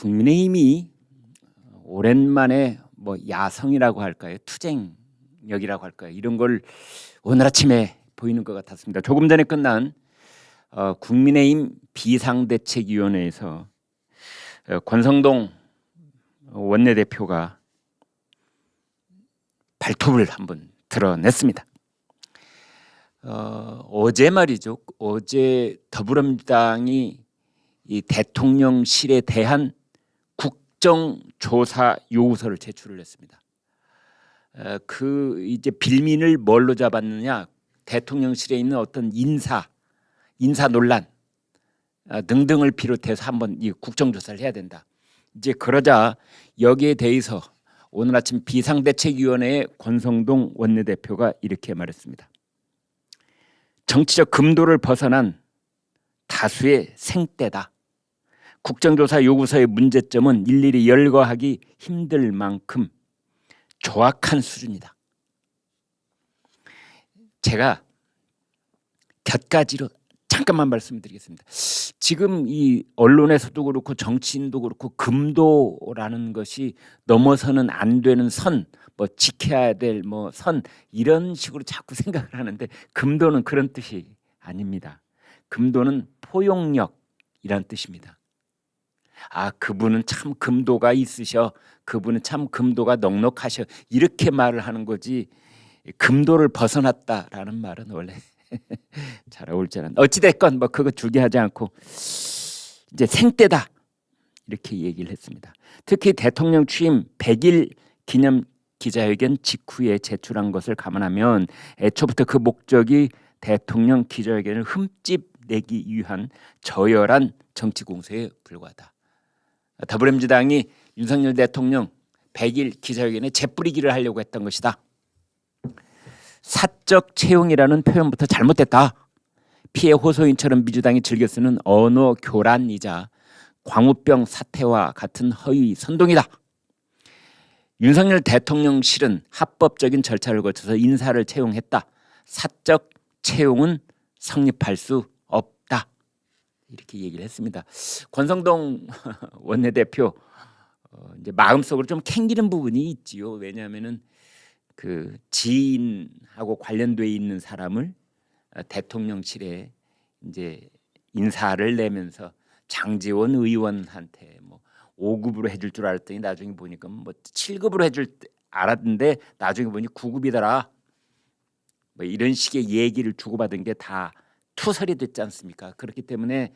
국민의힘이 오랜만에 뭐 야성이라고 할까요? 투쟁력이라고 할까요? 이런 걸 오늘 아침에 보이는 것 같았습니다. 조금 전에 끝난 어, 국민의힘 비상대책위원회에서 어, 권성동 원내대표가 발톱을 한번 드러냈습니다. 어, 어제 말이죠. 어제 더불어민주당이 이 대통령실에 대한 국정 조사 요구서를 제출을 했습니다. 어, 그 이제 빌민을 뭘로 잡았느냐? 대통령실에 있는 어떤 인사, 인사 논란 어, 등등을 비롯해서 한번 이 국정조사를 해야 된다. 이제 그러자 여기에 대해서 오늘 아침 비상대책위원회의 권성동 원내대표가 이렇게 말했습니다. 정치적 금도를 벗어난 다수의 생떼다. 국정조사 요구서의 문제점은 일일이 열거하기 힘들 만큼 조악한 수준이다. 제가 곁가지로 잠깐만 말씀드리겠습니다. 지금 이 언론에서도 그렇고 정치인도 그렇고 금도라는 것이 넘어서는 안 되는 선, 뭐 지켜야 될 뭐 선 이런 식으로 자꾸 생각을 하는데 금도는 그런 뜻이 아닙니다. 금도는 포용력이란 뜻입니다. 아 그분은 참 금도가 있으셔. 그분은 참 금도가 넉넉하셔. 이렇게 말을 하는 거지. 금도를 벗어났다라는 말은 원래 잘 어울지 않은. 어찌 됐건 뭐 그거 중요하지 않고 이제 생때다 이렇게 얘기를 했습니다. 특히 대통령 취임 100일 기념 기자회견 직후에 제출한 것을 감안하면 애초부터 그 목적이 대통령 기자회견을 흠집 내기 위한 저열한 정치 공세에 불과하다. 더불어민주당이 윤석열 대통령 100일 기자회견에 재뿌리기를 하려고 했던 것이다. 사적 채용이라는 표현부터 잘못됐다. 피해 호소인처럼 민주당이 즐겨 쓰는 언어 교란이자 광우병 사태와 같은 허위 선동이다. 윤석열 대통령실은 합법적인 절차를 거쳐서 인사를 채용했다. 사적 채용은 성립할 수. 이렇게 얘기를 했습니다. 권성동 원내대표 어, 이제 마음속으로 좀 캥기는 부분이 있지요. 왜냐하면은 그 지인하고 관련돼 있는 사람을 어, 대통령실에 이제 인사를 내면서 장지원 의원한테 뭐 5급으로 해줄 줄 알았더니 나중에 보니까 뭐 7급으로 해줄 때 알았는데 나중에 보니 9급이더라. 뭐 이런 식의 얘기를 주고받은 게 다 투설이 됐지 않습니까? 그렇기 때문에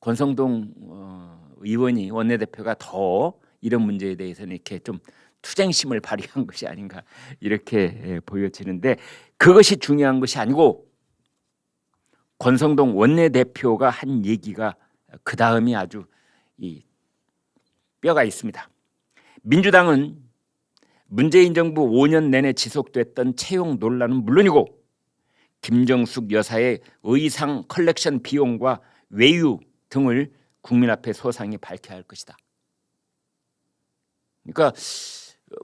권성동 어, 의원이 원내대표가 더 이런 문제에 대해서는 이렇게 좀 투쟁심을 발휘한 것이 아닌가 이렇게 예, 보여지는데 그것이 중요한 것이 아니고 권성동 원내대표가 한 얘기가 그 다음이 아주 이 뼈가 있습니다. 민주당은 문재인 정부 5년 내내 지속됐던 채용 논란은 물론이고 김정숙 여사의 의상 컬렉션 비용과 외유 등을 국민 앞에 소상히 밝혀야 할 것이다. 그러니까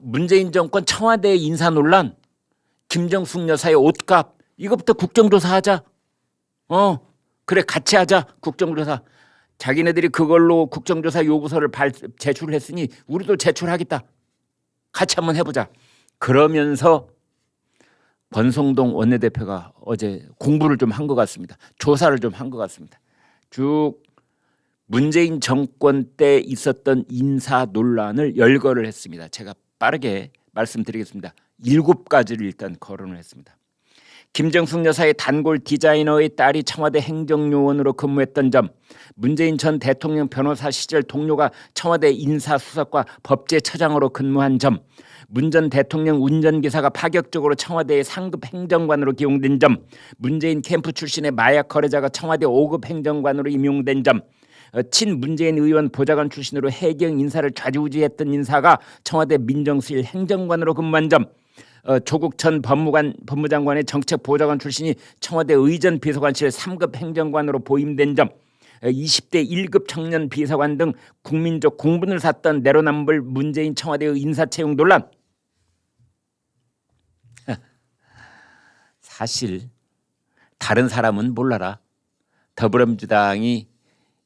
문재인 정권 청와대 인사 논란, 김정숙 여사의 옷값 이것부터 국정조사하자. 어 그래 같이 하자 국정조사. 자기네들이 그걸로 국정조사 요구서를 발, 제출했으니 우리도 제출하겠다. 같이 한번 해보자. 그러면서 권성동 원내대표가 어제 공부를 좀 한 것 같습니다. 조사를 좀 한 것 같습니다. 쭉 문재인 정권 때 있었던 인사 논란을 열거를 했습니다. 제가 빠르게 말씀드리겠습니다. 일곱 가지를 일단 거론을 했습니다. 김정숙 여사의 단골 디자이너의 딸이 청와대 행정요원으로 근무했던 점, 문재인 전 대통령 변호사 시절 동료가 청와대 인사수석과 법제처장으로 근무한 점, 문 전 대통령 운전기사가 파격적으로 청와대의 상급 행정관으로 기용된 점, 문재인 캠프 출신의 마약 거래자가 청와대 5급 행정관으로 임용된 점, 어, 친 문재인 의원 보좌관 출신으로 해경 인사를 좌지우지했던 인사가 청와대 민정수실 행정관으로 근무한 점, 어, 조국 전 법무관 법무장관의 정책 보좌관 출신이 청와대 의전 비서관실 3급 행정관으로 보임된 점, 어, 20대 1급 청년 비서관 등 국민적 공분을 샀던 내로남불 문재인 청와대의 인사 채용 논란. 사실 다른 사람은 몰라라. 더불어민주당이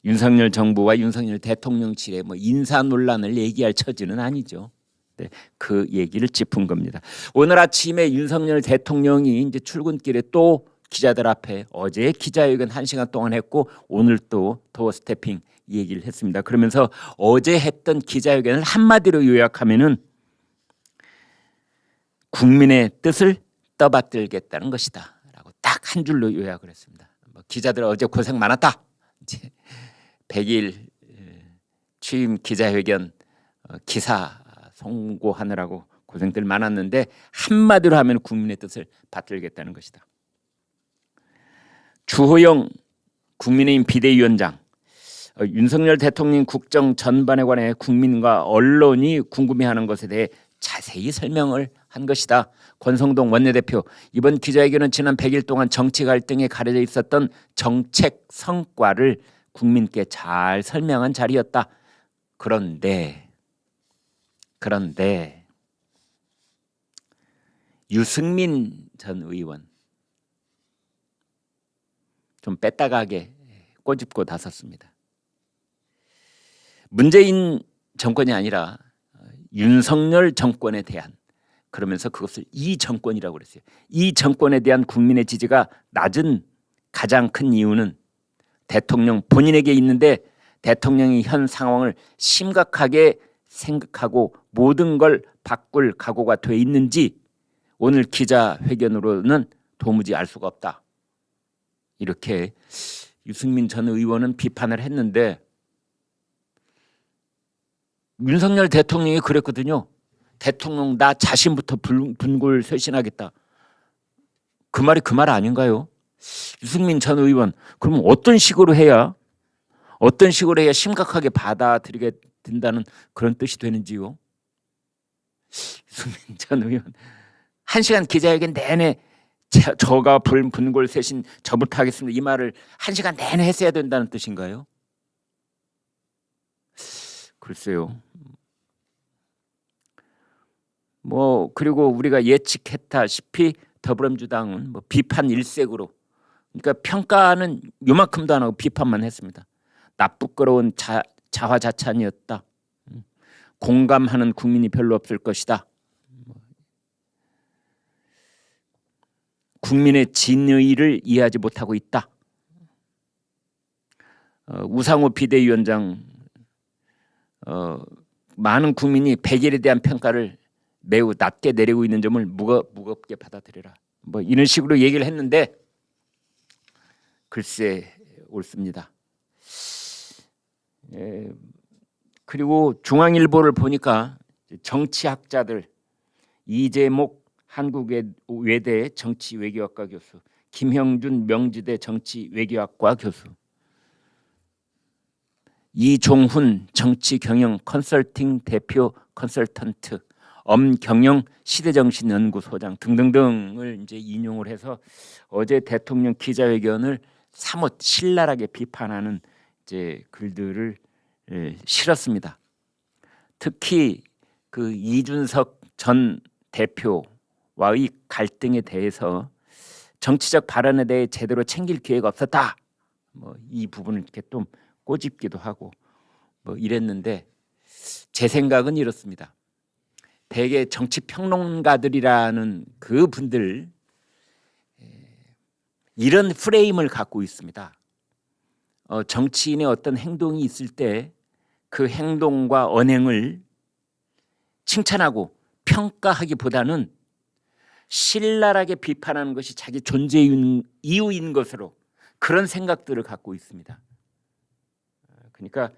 윤석열 정부와 윤석열 대통령실의 뭐 인사 논란을 얘기할 처지는 아니죠. 네, 그 얘기를 짚은 겁니다. 오늘 아침에 윤석열 대통령이 이제 출근길에 또 기자들 앞에 어제 기자회견 한 시간 동안 했고 오늘 또 도어 스태핑 얘기를 했습니다. 그러면서 어제 했던 기자회견을 한마디로 요약하면은 국민의 뜻을 떠받들겠다는 것이다라고 딱 한 줄로 요약을 했습니다. 뭐 기자들 어제 고생 많았다. 이제 100일 취임 기자회견 어, 기사 송고하느라고 고생들 많았는데 한마디로 하면 국민의 뜻을 받들겠다는 것이다. 주호영 국민의힘 비대위원장 어, 윤석열 대통령 국정 전반에 관해 국민과 언론이 궁금해하는 것에 대해 자세히 설명을 한 것이다. 권성동 원내대표 이번 기자회견은 지난 100일 동안 정치 갈등에 가려져 있었던 정책 성과를 국민께 잘 설명한 자리였다. 그런데 그런데 유승민 전 의원 좀 뺐다가게 꼬집고 나섰습니다. 문재인 정권이 아니라 윤석열 정권에 대한 그러면서 그것을 이 정권이라고 그랬어요. 이 정권에 대한 국민의 지지가 낮은 가장 큰 이유는 대통령 본인에게 있는데 대통령이 현 상황을 심각하게 생각하고 모든 걸 바꿀 각오가 돼 있는지 오늘 기자회견으로는 도무지 알 수가 없다. 이렇게 유승민 전 의원은 비판을 했는데 윤석열 대통령이 그랬거든요. 대통령 나 자신부터 불- 분골 쇄신하겠다. 그 말이 그 말 아닌가요? 유승민 전 의원 그러면 어떤 식으로 해야 어떤 식으로 해야 심각하게 받아들이게 된다는 그런 뜻이 되는지요? 유승민 전 의원 한 시간 기자회견 내내 저- 저가 불 분골 쇄신 저부터 하겠습니다. 이 말을 한 시간 내내 했어야 된다는 뜻인가요? 글쎄요. 뭐 그리고 우리가 예측했다시피 더불어민주당은 뭐 비판 일색으로 그러니까 평가는 요만큼도 안 하고 비판만 했습니다. 나쁘끄러운 자, 자화자찬이었다. 음. 공감하는 국민이 별로 없을 것이다. 뭐. 국민의 진의를 이해하지 못하고 있다. 어, 우상호 비대위원장 어, 많은 국민이 백일에 대한 평가를 매우 낮게 내리고 있는 점을 무거, 무겁게 받아들여라. 뭐 이런 식으로 얘기를 했는데 글쎄 옳습니다. 예, 그리고 중앙일보를 보니까 정치학자들 이재목 한국외대 정치외교학과 교수, 김형준 명지대 정치외교학과 교수, 이종훈 정치경영 컨설팅 대표 컨설턴트, 엄경영 시대정신연구소장 등등등을 이제 인용을 해서 어제 대통령 기자회견을 사뭇 신랄하게 비판하는 이 제 글들을 예, 실었습니다. 특히 그 이준석 전 대표와의 갈등에 대해서 정치적 발언에 대해 제대로 챙길 기회가 없었다. 뭐 이 부분을 이렇게 좀 꼬집기도 하고 뭐 이랬는데 제 생각은 이렇습니다. 대개 정치 평론가들이라는 그 분들 이런 프레임을 갖고 있습니다. 어, 정치인의 어떤 행동이 있을 때 그 행동과 언행을 칭찬하고 평가하기보다는 신랄하게 비판하는 것이 자기 존재 이유인 것으로 그런 생각들을 갖고 있습니다. 그러니까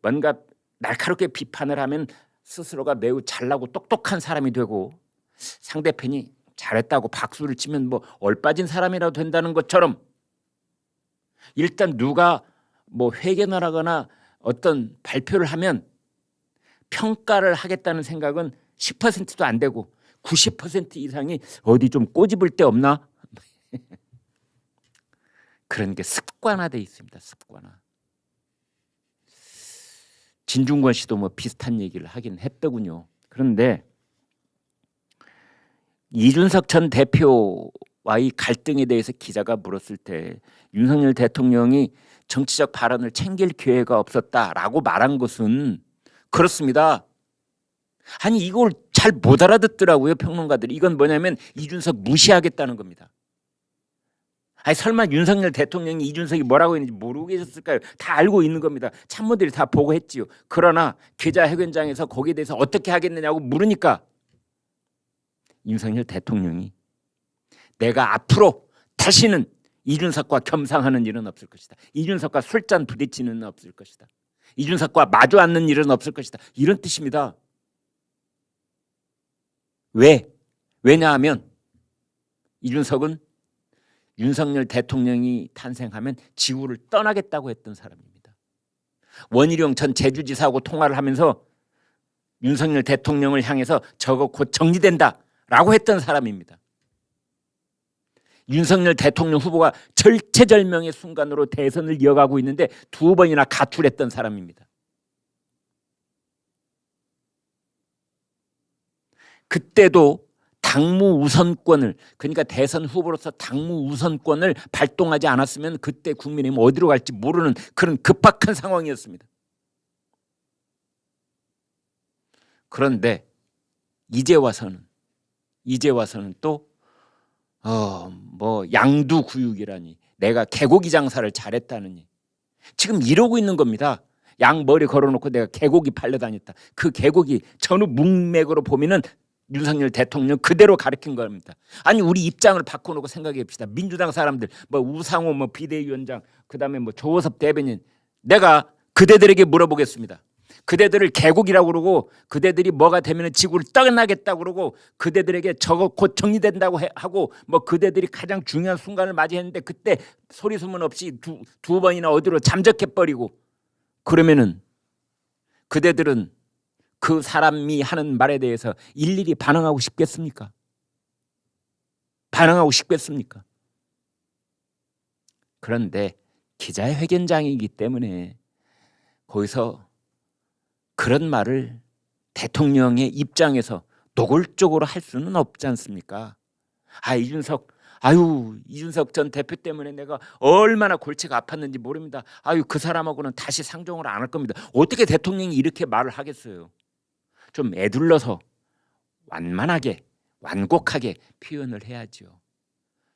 뭔가 날카롭게 비판을 하면 스스로가 매우 잘나고 똑똑한 사람이 되고 상대편이 잘했다고 박수를 치면 뭐 얼빠진 사람이라도 된다는 것처럼 일단 누가 뭐 회견을 하거나 어떤 발표를 하면 평가를 하겠다는 생각은 10%도 안 되고 90% 이상이 어디 좀 꼬집을 데 없나? 그런 게 습관화돼 있습니다. 습관화. 진중권 씨도 뭐 비슷한 얘기를 하긴 했더군요. 그런데 이준석 전 대표 와의 갈등에 대해서 기자가 물었을 때 윤석열 대통령이 정치적 발언을 챙길 기회가 없었다라고 말한 것은 그렇습니다. 아니 이걸 잘 못 알아듣더라고요 평론가들이. 이건 뭐냐면 이준석 무시하겠다는 겁니다. 아니 설마 윤석열 대통령이 이준석이 뭐라고 했는지 모르고 계셨을까요? 다 알고 있는 겁니다. 참모들이 다 보고 했지요. 그러나 기자회견장에서 거기에 대해서 어떻게 하겠느냐고 물으니까 윤석열 대통령이 내가 앞으로 다시는 이준석과 겸상하는 일은 없을 것이다. 이준석과 술잔 부딪히는 일은 없을 것이다. 이준석과 마주 앉는 일은 없을 것이다. 이런 뜻입니다. 왜? 왜냐하면 이준석은 윤석열 대통령이 탄생하면 지구를 떠나겠다고 했던 사람입니다. 원희룡 전 제주지사하고 통화를 하면서 윤석열 대통령을 향해서 저거 곧 정리된다라고 했던 사람입니다. 윤석열 대통령 후보가 절체절명의 순간으로 대선을 이어가고 있는데 두 번이나 가출했던 사람입니다. 그때도 당무 우선권을 그러니까 대선 후보로서 당무 우선권을 발동하지 않았으면 그때 국민의힘 어디로 갈지 모르는 그런 급박한 상황이었습니다. 그런데 이제 와서는 이제 와서는 또 어, 뭐 양두구육이라니 내가 개고기 장사를 잘했다느니 지금 이러고 있는 겁니다. 양 머리 걸어놓고 내가 개고기 팔려 다녔다. 그 개고기 전후 문맥으로 보면은 윤석열 대통령 그대로 가르친 겁니다. 아니 우리 입장을 바꿔놓고 생각해 봅시다. 민주당 사람들 뭐 우상호 뭐 비대위원장 그다음에 뭐 조호섭 대변인 내가 그대들에게 물어보겠습니다. 그대들을 개국이라고 그러고 그대들이 뭐가 되면 지구를 떠나겠다고 그러고 그대들에게 저거 곧 정리된다고 해- 하고 뭐 그대들이 가장 중요한 순간을 맞이했는데 그때 소리 소문 없이 두, 두 번이나 어디로 잠적해 버리고 그러면은 그대들은 그 사람이 하는 말에 대해서 일일이 반응하고 싶겠습니까? 반응하고 싶겠습니까? 그런데 기자회견장이기 때문에 거기서 그런 말을 대통령의 입장에서 노골적으로 할 수는 없지 않습니까? 아 이준석 아유 이준석 전 대표 때문에 내가 얼마나 골치가 아팠는지 모릅니다. 아유 그 사람하고는 다시 상종을 안 할 겁니다. 어떻게 대통령이 이렇게 말을 하겠어요? 좀 애둘러서 완만하게 완곡하게 표현을 해야죠.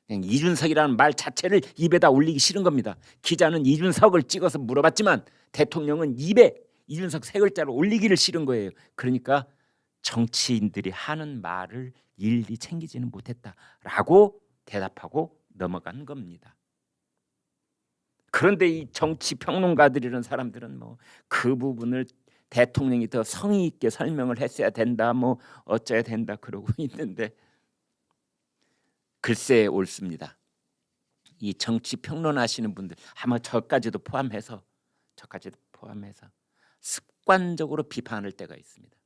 그냥 이준석이라는 말 자체를 입에다 올리기 싫은 겁니다. 기자는 이준석을 찍어서 물어봤지만 대통령은 입에 이준석 세 글자를 올리기를 싫은 거예요. 그러니까 정치인들이 하는 말을 일일이 챙기지는 못했다라고 대답하고 넘어간 겁니다. 그런데 이 정치 평론가들이라는 사람들은 뭐 그 부분을 대통령이 더 성의 있게 설명을 했어야 된다 뭐 어쩌야 된다 그러고 있는데 글쎄 옳습니다. 이 정치 평론하시는 분들 아마 저까지도 포함해서 저까지도 포함해서 습관적으로 비판할 때가 있습니다.